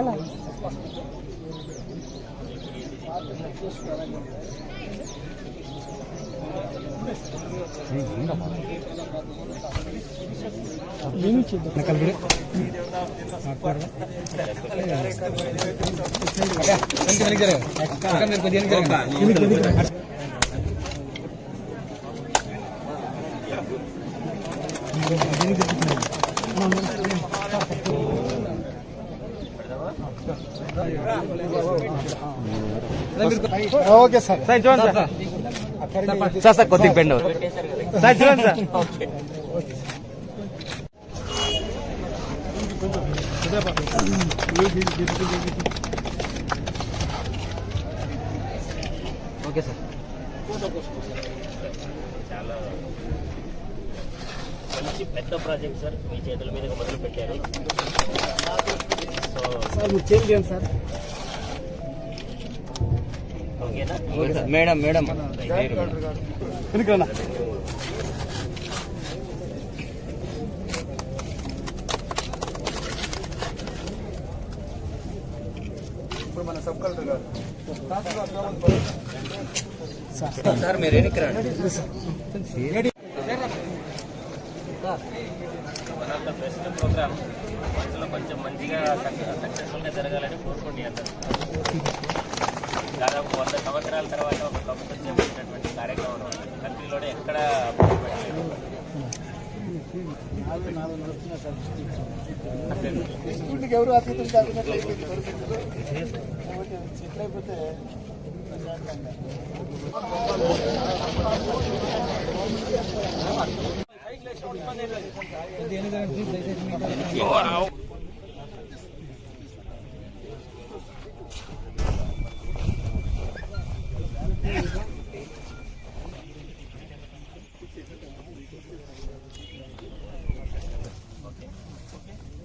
Wala. Thank you. Okay sir. Sir చూడండి sir. Sir sir కొద్దిగా bend అవుతుంది. Sir చూడండి సార్. Okay sir. మంచి పెద్ద ప్రాజెక్ట్ సార్. మీ చేతుల మీదుగా మొదలు పెట్టారు. సో సార్ మీరు చేంజ్ చేయండి సార్? ఓకేనా? మేడం మేడం ఇప్పుడు మన సబ్ కలెక్టర్ గారు. సార్. మీరు ఎన్నికి రండి. One of the best program మనుషులు కొంచెం మంచిగా సక్సెస్ఫుల్గా జరగాలని కోరుకోండి అందరూ దాదాపు వంద సంవత్సరాల తర్వాత ఒక ప్రభుత్వం చేపట్టినటువంటి కార్యక్రమం కంట్రీలోనే ఎక్కడ పెట్టలేదు స్కూల్కి ఎవరు అతీతం కాకున్నట్లు అయిపోయింది ప్రశాంతంగా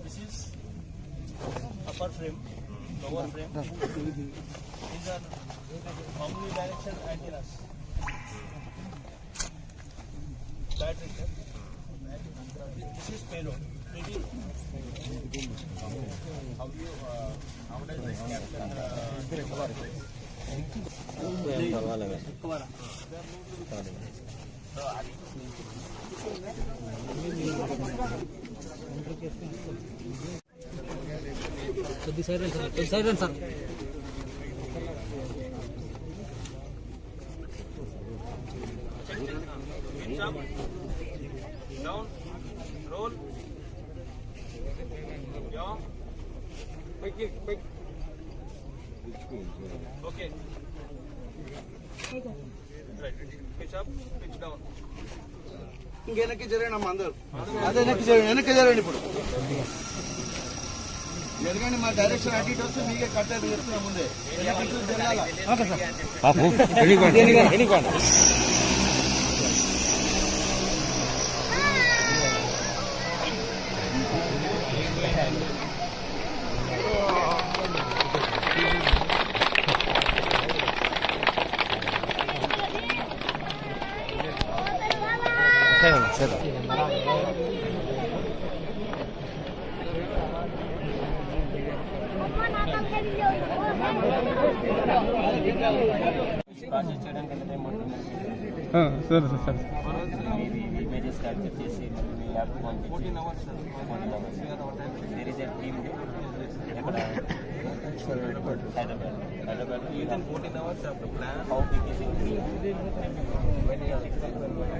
This is upper frame, lower frame. These are omnidirectional antennas. Battery. this payload. Maybe how do you uh, how does this capture the cover? cover. So this side and sir, this side and sir. Down. వెనక్కి జరగండి అమ్మ అందరూ. అదే వెనక్కి జరగండి వెనక్కి జరగండి ఇప్పుడు. జరగండి మా డైరెక్షన్ అటు ఇటు వస్తే మీకే కట్టేది చెప్తున్నా ముందే. వెనక్కి జరగాల? ప్రాసెస్ చేయడానికి ఎంత టైం పడుతుంది సరే సార్ మీది ఇమేజెస్ క్యాప్చర్ చేసి మీ lab fourteen hours fourteen hours there is a team ఎక్కడ Hyderabad Hyderabad with in fourteen hours after plan how big is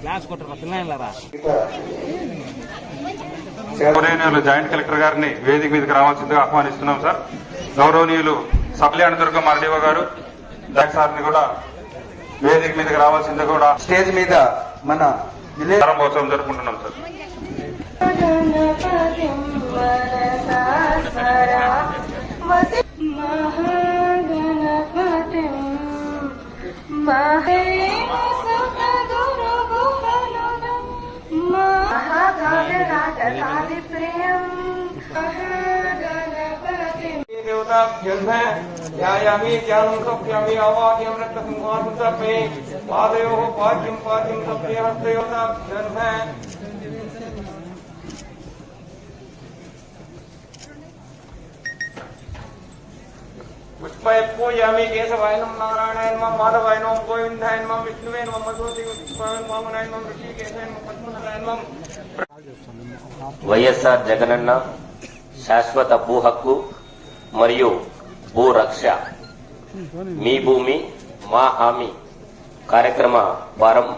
class పిల్లలారా గౌరవనీయులు జాయింట్ కలెక్టర్ గారిని వేదిక మీదకి రావాల్సిందిగా ఆహ్వానిస్తున్నాం సార్. గౌరవనీయులు సప్లియాన దుర్గం ఆర్డీఓ గారు సార్ని కూడా వేదిక మీదకి రావాల్సిందిగా కూడా స్టేజ్ మీద మన ప్రారంభోత్సవం జరుపుకుంటున్నాం సార్. వసి महागणपतिं महे सुखदुर्गुहनुदं महागणराजधारिप्रियं महागणपतिं देवताभ्यन्मे ध्यायामि ध्यानं कप्यामि आवाद्यं रक्तसंवासं तपे पादयोः पाद्यं पाद्यं तपे हस्तयोताभ्यन्मे పుష్పయపూజామి కేశవాయనం మాధవాయనం వైఎస్ఆర్ జగనన్న శాశ్వత భూ హక్కు మరియు భూ రక్ష. మీ భూమి మా హామీ కార్యక్రమ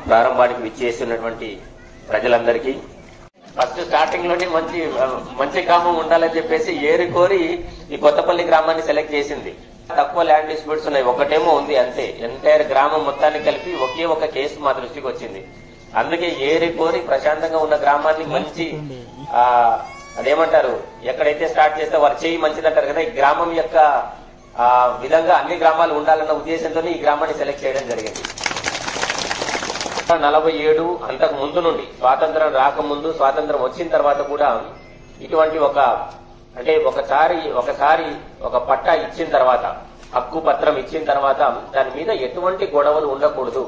ప్రారంభానికి విచ్చేస్తున్నటువంటి ప్రజలందరికీ ఫస్ట్ స్టార్టింగ్లోనే మంచి మంచి కామం ఉండాలని చెప్పేసి ఏరి కోరి ఈ కొత్తపల్లి గ్రామాన్ని సెలెక్ట్ చేసింది. తక్కువ ల్యాండ్ డిస్ప్యూట్స్ ఉన్నాయి. ఒకటేమో ఉంది అంతే. ఎంటైర్ గ్రామం మొత్తాన్ని కలిపి ఒకే ఒక కేసు మా దృష్టికి వచ్చింది. అందుకే ఏరి కోరి ప్రశాంతంగా ఉన్న గ్రామాన్ని మంచి ఆ అదేమంటారు? ఎక్కడైతే స్టార్ట్ చేస్తే వారు చేయి మంచిదంటారు కదా ఈ గ్రామం యొక్క ఆ విధంగా అన్ని గ్రామాలు ఉండాలన్న ఉద్దేశంతో ఈ గ్రామాన్ని సెలెక్ట్ చేయడం జరిగింది. నలభై ఏడు అంతకు ముందు నుండి స్వాతంత్రం రాకముందు స్వాతంత్రం వచ్చిన తర్వాత కూడా ఇటువంటి ఒక అంటే ఒకసారి ఒకసారి ఒక పట్టా ఇచ్చిన తర్వాత హక్కు పత్రం ఇచ్చిన తర్వాత దాని మీద ఎటువంటి గొడవలు ఉండకూడదు.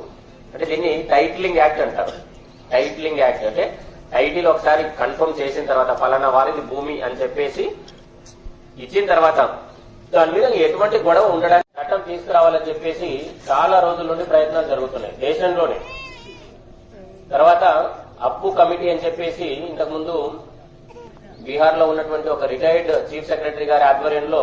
అంటే దీన్ని టైటిలింగ్ యాక్ట్ అంటారు. టైటిలింగ్ యాక్ట్ అంటే టైటిల్ ఒకసారి కన్ఫర్మ్ చేసిన తర్వాత ఫలానా వారిది భూమి అని చెప్పేసి ఇచ్చిన తర్వాత దాని మీద ఎటువంటి గొడవ ఉండడానికి చట్టం తీసుకురావాలని చెప్పేసి చాలా రోజుల నుండి ప్రయత్నాలు జరుగుతున్నాయి. దేశంలోనే. తర్వాత అప్పు కమిటీ అని చెప్పేసి ఇంతకు ముందు బీహార్లో ఉన్నటువంటి ఒక రిటైర్డ్ చీఫ్ సెక్రటరీ గారి ఆధ్వర్యంలో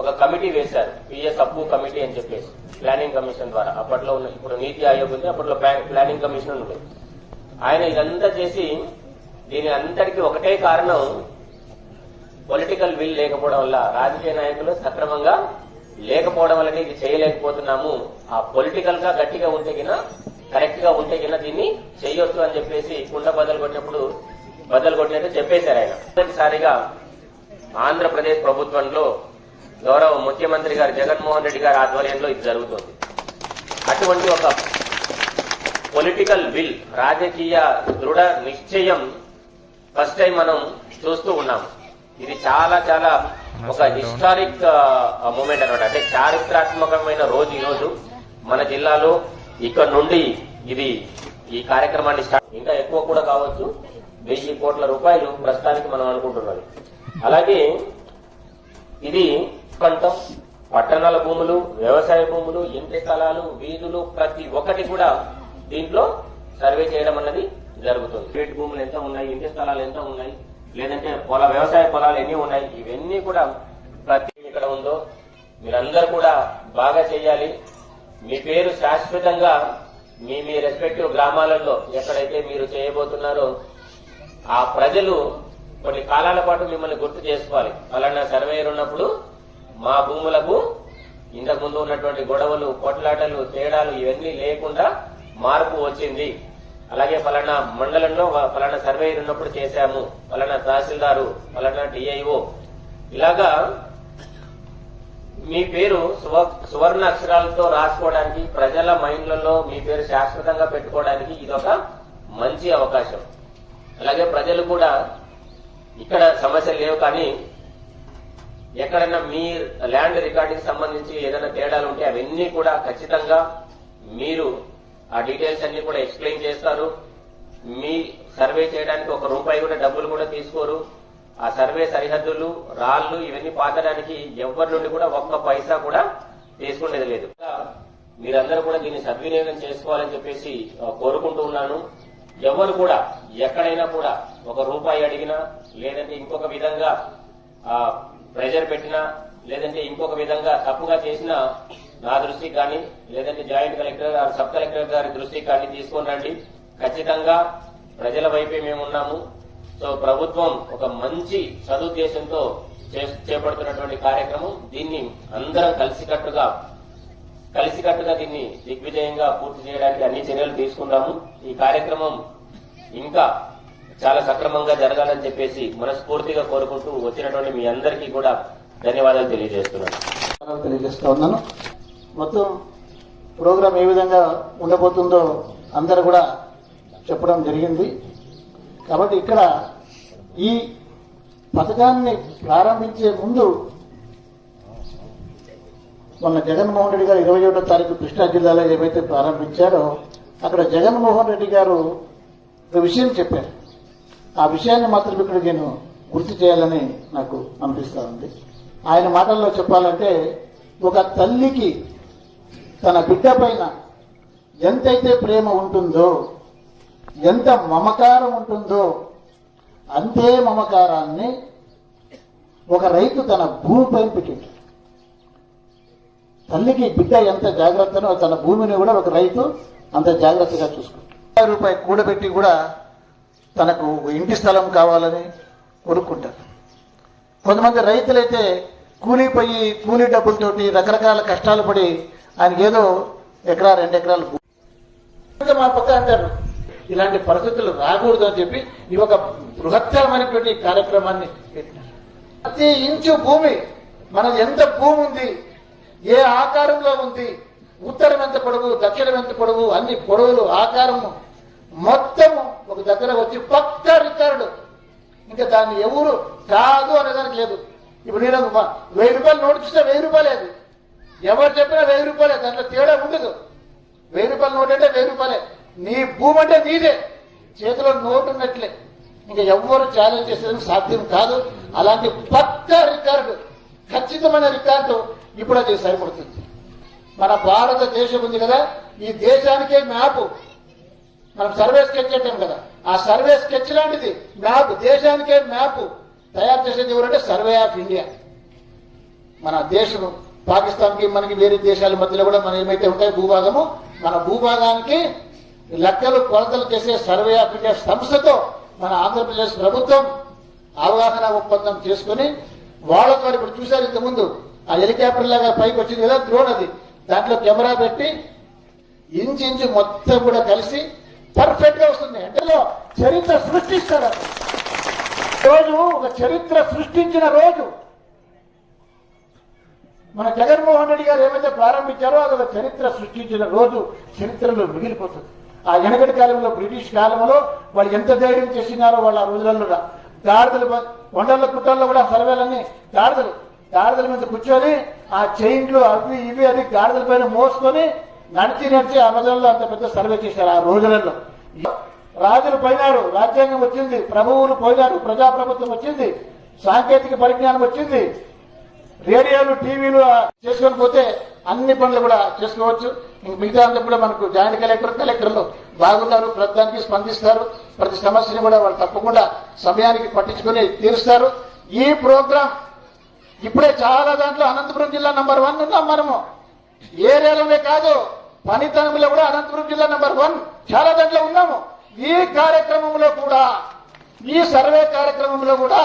ఒక కమిటీ వేశారు. పిఎస్ అప్పు కమిటీ అని చెప్పేసి. ప్లానింగ్ కమిషన్ ద్వారా. అప్పట్లో ఉన్న ఇప్పుడు నీతి ఆయోగ్ ఉంది అప్పట్లో ప్లానింగ్ కమిషన్ ఉంది. ఆయన ఇదంతా చేసి దీని అంతటికి ఒకటే కారణం పొలిటికల్ విల్ లేకపోవడం వల్ల రాజకీయ నాయకులు సక్రమంగా లేకపోవడం వల్ల ఇది చేయలేకపోతున్నాము. ఆ పొలిటికల్గా గట్టిగా ఉంటే కరెక్ట్గా ఉంటే దీన్ని చేయొచ్చు అని చెప్పేసి కుండ బద్దలు కొట్టినప్పుడు బద్దలు కొట్టినట్టు చెప్పేశారు ఆయన. మొదటిసారిగా ఆంధ్రప్రదేశ్ ప్రభుత్వంలో గౌరవ ముఖ్యమంత్రి గారు జగన్మోహన్ రెడ్డి గారి ఆధ్వర్యంలో ఇది జరుగుతుంది. అటువంటి ఒక పొలిటికల్ విల్ రాజకీయ దృఢ నిశ్చయం ఫస్ట్ టైం మనం చూస్తూ ఉన్నాం. ఇది చాలా చాలా ఒక హిస్టారిక్ మూమెంట్ అనమాట అంటే చారిత్రాత్మకమైన రోజు ఈ రోజు మన జిల్లాలో ఇక్కడ నుండి ఇది ఈ కార్యక్రమాన్ని స్టార్ట్ ఇంకా ఎక్కువ కూడా కావచ్చు. వెయ్యి కోట్ల రూపాయలు ప్రస్తుతానికి మనం అనుకుంటున్నది అలాగే ఇది పంటం పట్టణాల భూములు వ్యవసాయ భూములు ఇంటి స్థలాలు వీధులు ప్రతి ఒక్కటి కూడా దీంట్లో సర్వే చేయడం అన్నది జరుగుతుంది. ప్రైవేట్ భూములు ఎంత ఉన్నాయి ఇంటి స్థలాలు ఎంత ఉన్నాయి లేదంటే పొల వ్యవసాయ పొలాలు ఎన్ని ఉన్నాయి ఇవన్నీ కూడా ప్రతి ఇక్కడ ఉందో మీరందరూ కూడా బాగా చేయాలి. మీ పేరు శాశ్వతంగా మీ మీ రెస్పెక్టివ్ గ్రామాలలో ఎక్కడైతే మీరు చేయబోతున్నారో ఆ ప్రజలు కొన్ని కాలాల పాటు మిమ్మల్ని గుర్తు చేసుకోవాలి. ఫలానా సర్వేయర్ ఉన్నప్పుడు మా భూములకు ఇంతకు ముందు ఉన్నటువంటి గొడవలు కొట్లాటలు తేడాలు ఇవన్నీ లేకుండా మార్పు వచ్చింది. అలాగే ఫలానా మండలంలో ఫలానా సర్వేయర్ ఉన్నప్పుడు చేశాము. ఫలానా తహసీల్దారు ఫలానా డిఐఓ ఇలాగా మీ పేరు సువ- సువర్ణ అక్షరాలతో రాసుకోవడానికి ప్రజల మైండ్లలో మీ పేరు శాశ్వతంగా పెట్టుకోవడానికి ఇదొక మంచి అవకాశం. అలాగే ప్రజలు కూడా ఇక్కడ సమస్యలు లేవు కానీ ఎక్కడైనా మీ ల్యాండ్ రికార్డింగ్ సంబంధించి ఏదైనా తేడాలు ఉంటే అవన్నీ కూడా ఖచ్చితంగా మీరు ఆ డీటెయిల్స్ అన్ని కూడా ఎక్స్ప్లెయిన్ చేస్తారు. మీ సర్వే చేయడానికి ఒక రూపాయి కూడా డబ్బులు కూడా తీసుకోరు. ఆ సర్వే సరిహద్దులు రాళ్ళు ఇవన్నీ పాతడానికి ఎవరి నుండి కూడా ఒక్క పైసా కూడా తీసుకునేది లేదు. మీరందరూ కూడా దీన్ని సద్వినియోగం చేసుకోవాలని చెప్పేసి కోరుకుంటూ ఉన్నాను. ఎవరు కూడా ఎక్కడైనా కూడా ఒక రూపాయి అడిగినా లేదంటే ఇంకొక విధంగా ప్రెజర్ పెట్టినా లేదంటే ఇంకొక విధంగా తప్పుగా చేసినా నా దృష్టికి కానీ లేదంటే జాయింట్ కలెక్టర్ గారు సబ్ కలెక్టర్ గారి దృష్టికి కానీ తీసుకొని రండి. ఖచ్చితంగా ప్రజల వైపే మేము ఉన్నాము. సో ప్రభుత్వం ఒక మంచి సదుద్దేశంతో చే- చేపడుతున్నటువంటి కార్యక్రమం. దీన్ని అందరం కలిసికట్టుగా కలిసికట్టుగా దీన్ని దిగ్విజయంగా పూర్తి చేయడానికి అన్ని చర్యలు తీసుకున్నాము ఈ కార్యక్రమం ఇంకా చాలా సక్రమంగా జరగాలని చెప్పేసి మనస్ఫూర్తిగా కోరుకుంటూ వచ్చినటువంటి మీ అందరికీ కూడా ధన్యవాదాలు తెలియజేస్తున్నాను. తెలియజేస్తా ఉన్నాను. మొత్తం ప్రోగ్రాం ఏ విధంగా ఉండబోతుందో అందరు కూడా చెప్పడం జరిగింది. కాబట్టి ఇక్కడ ఈ పథకాన్ని ప్రారంభించే ముందు మొన్న జగన్మోహన్ రెడ్డి గారు ఇరవై ఒకటో తారీఖు కృష్ణా జిల్లాలో ఏవైతే ప్రారంభించారో అక్కడ జగన్మోహన్ రెడ్డి గారు ఒక విషయం చెప్పారు. ఆ విషయాన్ని మాత్రం ఇక్కడ నేను గుర్తు చేయాలని నాకు అనిపిస్తా ఉంది. ఆయన మాటల్లో చెప్పాలంటే ఒక తల్లికి తన బిడ్డ పైన ఎంతైతే ప్రేమ ఉంటుందో ఎంత మమకారం ఉంటుందో అంతే మమకారాన్ని ఒక రైతు తన భూమిపైన పెట్టింది తల్లికి బిడ్డ ఎంత జాగ్రత్తనో తన భూమిని కూడా ఒక రైతు అంత జాగ్రత్తగా చూసుకుంటారు రూపాయి కూడబెట్టి కూడా తనకు ఇంటి స్థలం కావాలని కొనుక్కుంటారు కొంతమంది రైతులైతే కూలిపోయి కూలి కూలీ డబ్బులతోటి రకరకాల కష్టాలు పడి ఆయనకి ఏదో ఎకరా రెండు ఎకరాలు మా పక్క అంటారు ఇలాంటి పరిస్థితులు రాకూడదు అని చెప్పి ఈ ఒక బృహత్తరమైనటువంటి కార్యక్రమాన్ని పెట్టినారు. ప్రతి ఇంచు భూమి మనది ఎంత భూమి ఉంది ఏ ఆకారంలో ఉంది? ఉత్తరం ఎంత పొడవు దక్షిణం ఎంత పొడవు? అన్ని పొడవులు ఆకారము మొత్తము ఒక దగ్గర వచ్చి పక్క రికార్డు. ఇంకా దాన్ని ఎవరు కాదు అనేదానికి లేదు. ఇప్పుడు నేను వెయ్యి రూపాయలు నోటు చూస్తే వెయ్యి రూపాయలే అది. ఎవరు చెప్పినా వెయ్యి రూపాయలే దాంట్లో తేడా ఉండదు. వెయ్యి రూపాయల నోటు అంటే వెయ్యి రూపాయలే. నీ భూమి అంటే నీదే. చేతిలో నోటు ఉన్నట్లే. ఇంకా ఎవ్వరు ఛాలెంజ్ చేసేందుకు సాధ్యం కాదు. అలాంటి పక్క రికార్డు ఖచ్చితమైన రికార్డు ఇప్పుడు అది సరిపడుతుంది. మన భారతదేశం ఉంది కదా ఈ దేశానికే మ్యాప్. మనం సర్వే స్కెచ్ అంటాం కదా ఆ సర్వే స్కెచ్ లాంటిది మ్యాప్ దేశానికే మ్యాప్. తయారు చేసేది ఎవరంటే సర్వే ఆఫ్ ఇండియా. మన దేశం పాకిస్తాన్కి మనకి వేరే దేశాల మధ్యలో కూడా మన ఏమైతే ఉంటాయి భూభాగము మన భూభాగానికి లెక్కలు కొలతలు చేసే సర్వే ఆఫ్ ఇండియా సంస్థతో మన ఆంధ్రప్రదేశ్ ప్రభుత్వం అవగాహన ఒప్పందం చేసుకుని వాళ్ళతో ఇప్పుడు చూశారు ఇంతకుముందు ఆ హెలికాప్టర్ లాగా పైకి వచ్చింది కదా డ్రోన్ అది. దాంట్లో కెమెరా పెట్టి ఇంచు ఇంచు మొత్తం కూడా కలిసి పర్ఫెక్ట్గా వస్తుంది. అంటే చరిత్ర సృష్టిస్తారు రోజు ఒక చరిత్ర సృష్టించిన రోజు. మన జగన్మోహన్ రెడ్డి గారు ఏమైతే ప్రారంభించారో అది ఒక చరిత్ర సృష్టించిన రోజు. చరిత్రలో మిగిలిపోతుంది. ఆ వెనకటి కాలంలో బ్రిటిష్ కాలంలో వాళ్ళు ఎంత ధైర్యం చేసినారో వాళ్ళ రోజులలో దాడుదలు కొండల కుట్టల్లో కూడా సర్వేలన్నీ దాడుదలు గాడిదల మీద కూర్చొని ఆ చైన్లు అవి ఇవి అని గాడిదల పైన మోసుకొని నడిచి నడిచి ఆ అంత పెద్ద సర్వే చేశారు ఆ రోజులలో. రాజులు పోయినారు రాజ్యాంగం వచ్చింది ప్రభువులు పోయినారు ప్రజాప్రభుత్వం వచ్చింది సాంకేతిక పరిజ్ఞానం వచ్చింది. రేడియోలు టీవీలు చేసుకొని పోతే అన్ని పనులు కూడా చేసుకోవచ్చు. మిగతా అంతా కూడా మనకు జాయింట్ కలెక్టర్ కలెక్టర్లు బాగున్నారు ప్రతిదానికి స్పందిస్తారు. ప్రతి సమస్యని కూడా వాళ్ళు తప్పకుండా సమయానికి పట్టించుకొని తీరుస్తారు. ఈ ప్రోగ్రాం ఇప్పుడే చాలా దాంట్లో అనంతపురం జిల్లా నంబర్ వన్ ఉన్నాం మనము. ఏరియాలోనే కాదు పనితనంలో కూడా అనంతపురం జిల్లా నంబర్ వన్ చాలా దాంట్లో ఉన్నాము. ఈ కార్యక్రమంలో కూడా ఈ సర్వే కార్యక్రమంలో కూడా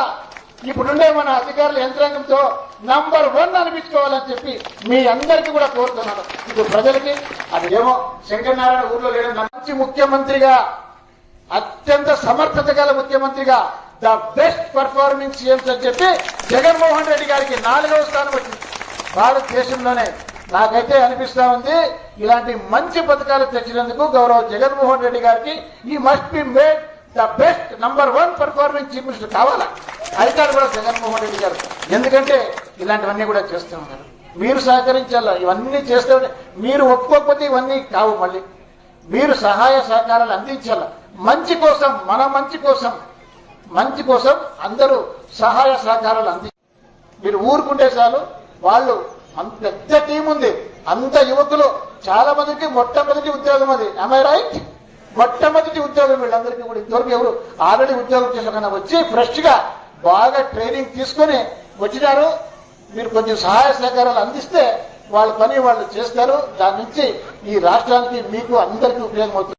ఇప్పుడుండే మన అధికారుల యంత్రాంగంతో నంబర్ వన్ అనిపించుకోవాలని చెప్పి మీ అందరికీ కూడా కోరుతున్నాను. ఇప్పుడు ప్రజలకి అది ఏమో శంకరనారాయణ ఊర్లో లేని మంచి ముఖ్యమంత్రిగా అత్యంత సమర్థత గల ముఖ్యమంత్రిగా ద బెస్ట్ పర్ఫార్మింగ్ సీఎంస్ అని చెప్పి జగన్మోహన్ రెడ్డి గారికి నాలుగవ స్థానం వచ్చింది. భారతదేశంలోనే నాకైతే అనిపిస్తా ఉంది ఇలాంటి మంచి పథకాలు తెచ్చినందుకు గౌరవ జగన్మోహన్ రెడ్డి గారికి ఈ must be made the best number one performing chief minister కావాలా? అధికారులు కూడా జగన్మోహన్ రెడ్డి గారు. ఎందుకంటే ఇలాంటివన్నీ కూడా చేస్తూ ఉన్నారు మీరు సహకరించాలా? ఇవన్నీ చేస్తే మీరు ఒప్పుకోకపోతే ఇవన్నీ కావు మళ్ళీ. మీరు సహాయ సహకారాలు అందించాల? మంచి కోసం మన మంచి కోసం మంచి కోసం అందరూ సహాయ సహకారాలు అంది. మీరు ఊరుకుంటే చాలు వాళ్ళు అంత పెద్ద టీం ఉంది. అంత యువకులు చాలా మందికి మొట్టమొదటి ఉద్యోగం అది. అమ్మాయి రైట్ మొట్టమొదటి ఉద్యోగం వీళ్ళందరికీ కూడా ఇంతవరకు ఎవరు ఆల్రెడీ ఉద్యోగం చేసిన కన్నా వచ్చి ఫ్రెష్గా బాగా ట్రైనింగ్ తీసుకొని వచ్చినారు మీరు కొంచెం సహాయ సహకారాలు అందిస్తే వాళ్ళ పని వాళ్ళు చేస్తారు. దాని నుంచి ఈ రాష్ట్రానికి మీకు అందరికీ ఉపయోగం అవుతుంది